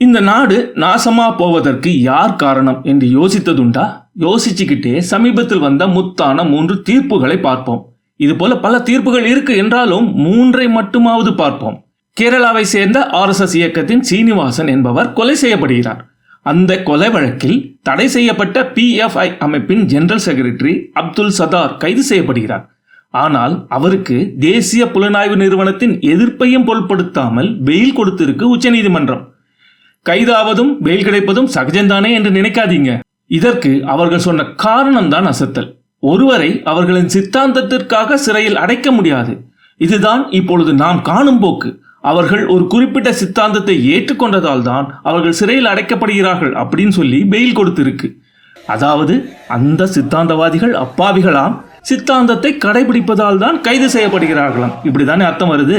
இந்த நாடு நாசமா போவதற்கு யார் காரணம் என்று யோசித்ததுண்டா? யோசிச்சுக்கிட்டே சமீபத்தில் வந்த முத்தான மூன்று தீர்ப்புகளை பார்ப்போம். இது போல பல தீர்ப்புகள் இருக்கு என்றாலும் மூன்றை மட்டுமாவது பார்ப்போம். கேரளாவை சேர்ந்த ஆர்எஸ்எஸ் இயக்கத்தின் சீனிவாசன் என்பவர் கொலை செய்யப்படுகிறார். அந்த கொலை வழக்கில் தடை செய்யப்பட்ட பிஎஃப்ஐ அமைப்பின் ஜெனரல் செக்ரட்டரி அப்துல் சதார் கைது செய்யப்படுகிறார். ஆனால் அவருக்கு தேசிய புலனாய்வு நிறுவனத்தின் எதிர்ப்பையும் பொருட்படுத்தாமல் வெயில் கொடுத்திருக்கு உச்சநீதிமன்றம். கைதாவதும் வெயில் கிடைப்பதும் சகஜம்தானே என்று நினைக்காதீங்க. இதற்கு அவர்கள் சொன்ன காரணம்தான் அசத்தல். ஒருவரை அவர்களின் சித்தாந்தத்திற்காக சிறையில் அடைக்க முடியாது. இதுதான் இப்பொழுது நாம் காணும் போக்கு. அவர்கள் ஒரு குறிப்பிட்ட சித்தாந்தத்தை ஏற்றுக்கொண்டதால் தான் அவர்கள் சிறையில் அடைக்கப்படுகிறார்கள் அப்படின்னு சொல்லி பெயில் கொடுத்திருக்கு. அதாவது அந்த சித்தாந்தவாதிகள் அப்பாவிகளாம் சித்தாந்தத்தை கடைபிடிப்பதால் தான் கைது செய்யப்படுகிறார்களாம். இப்படிதானே அர்த்தம் வருது?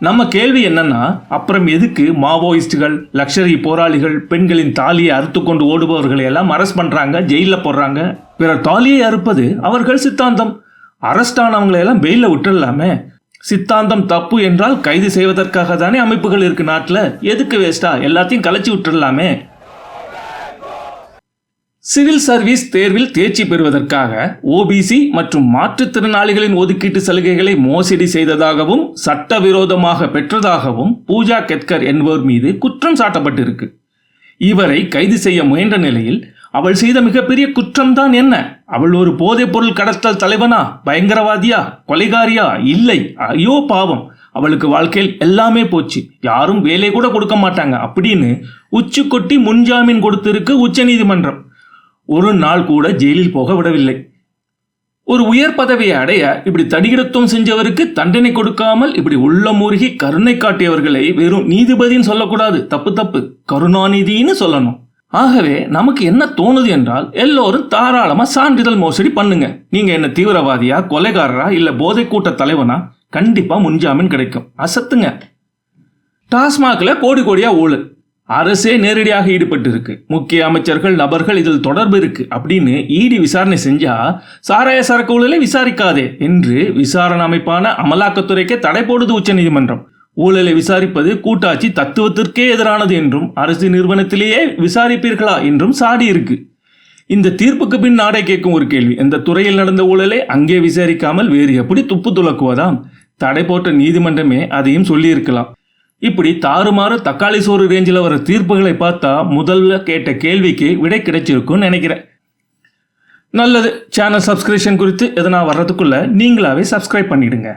நம்ம கேள்வி என்னன்னா அப்புறம் எதுக்கு மாவோயிஸ்டுகள் லக்ஷரி போராளிகள் பெண்களின் தாலியை அறுத்து கொண்டு ஓடுபவர்களை எல்லாம் அரெஸ்ட் பண்றாங்க ஜெயில போடுறாங்க? பிறர் தாலியை அறுப்பது அவர்கள் சித்தாந்தம். அரெஸ்ட் ஆனவங்களை எல்லாம் பெயில விட்டுடலாமே. சித்தாந்தம் தப்பு என்றால் கைது செய்வதற்காக தானே அமைப்புகள் இருக்கு நாட்டில். எதுக்கு வேஸ்டா எல்லாத்தையும் கலைச்சி விட்டுடலாமே. சிவில் சர்வீஸ் தேர்வில் தேர்ச்சி பெறுவதற்காக ஓபிசி மற்றும் மாற்றுத்திறனாளிகளின் ஒதுக்கீட்டு சலுகைகளை மோசடி செய்ததாகவும் சட்டவிரோதமாக பெற்றதாகவும் பூஜா கெத்கர் என்பவர் மீது குற்றம் சாட்டப்பட்டிருக்கு. இவரை கைது செய்ய முயன்ற நிலையில் அவள் செய்த மிகப்பெரிய குற்றம்தான் என்ன? அவள் ஒரு போதைப்பொருள் கடத்தல் தலைவனா? பயங்கரவாதியா? கொலைகாரியா? இல்லை. ஐயோ பாவம். அவளுக்கு வாழ்க்கையில் எல்லாமே போச்சு. யாரும் வேலை கூட கொடுக்க மாட்டாங்க. அப்படின்னு உச்சி கொட்டி முன்ஜாமீன் கொடுத்திருக்கு உச்சநீதிமன்றம். ஒரு நாள் கூட ஜெயிலில் போக விடவில்லை. ஒரு உயர் பதவியை அடைய இப்படி தடிகிடத்துவம் செஞ்சவருக்கு தண்டனை கொடுக்காமல் இப்படி உள்ள மூழ்கி கருணை காட்டியவர்களை வெறும் நீதிபதின்னு சொல்லக்கூடாது. தப்பு தப்பு. கருணாநிதின்னு சொல்லணும். ஆகவே நமக்கு என்ன தோணுது என்றால் எல்லோரும் தாராளமா சான்றிதழ் மோசடி பண்ணுங்க. நீங்க என்ன தீவிரவாதியா கொலைகாரரா இல்ல போதை கூட்ட தலைவனா? கண்டிப்பா முன்ஜாமீன் கிடைக்கும். அசத்துங்க. டாஸ்மாக்ல கோடி கோடியா ஊழல். அரசே நேரடியாக ஈடுபட்டு இருக்கு முக்கிய அமைச்சர்கள் நபர்கள் இதில் தொடர்பு இருக்கு. அப்படின்னு இடி விசாரணை செஞ்சா சாராய சரக்கு ஊழலை விசாரிக்காதே என்று விசாரணை அமைப்பான அமலாக்கத்துறைக்கே தடை போடுது உச்சநீதிமன்றம். ஊழலை விசாரிப்பது கூட்டாட்சி தத்துவத்திற்கே எதிரானது என்றும் அரசு நிறுவனத்திலேயே விசாரிப்பீர்களா என்றும் சாடி இருக்கு. இந்த தீர்ப்புக்கு பின் நாடே கேட்கும் ஒரு கேள்வி. இந்த துறையில் நடந்த ஊழலை அங்கே விசாரிக்காமல் வேறு எப்படி துப்பு துலக்குவதாம் தடை போட்ட நீதிமன்றமே அதையும் சொல்லியிருக்கலாம். இப்படி தாறுமாறு தக்காளி சோறு ரேஞ்சில் வர தீர்ப்புகளை பார்த்தா முதல்ல கேட்ட கேள்விக்கு விடை கிடைச்சிருக்கும்னு நினைக்கிறேன். நல்லது. சேனல் சப்ஸ்கிரிப்ஷன் குறித்து எதனா வர்றதுக்குள்ளே நீங்களாவே சப்ஸ்கிரைப் பண்ணிவிடுங்க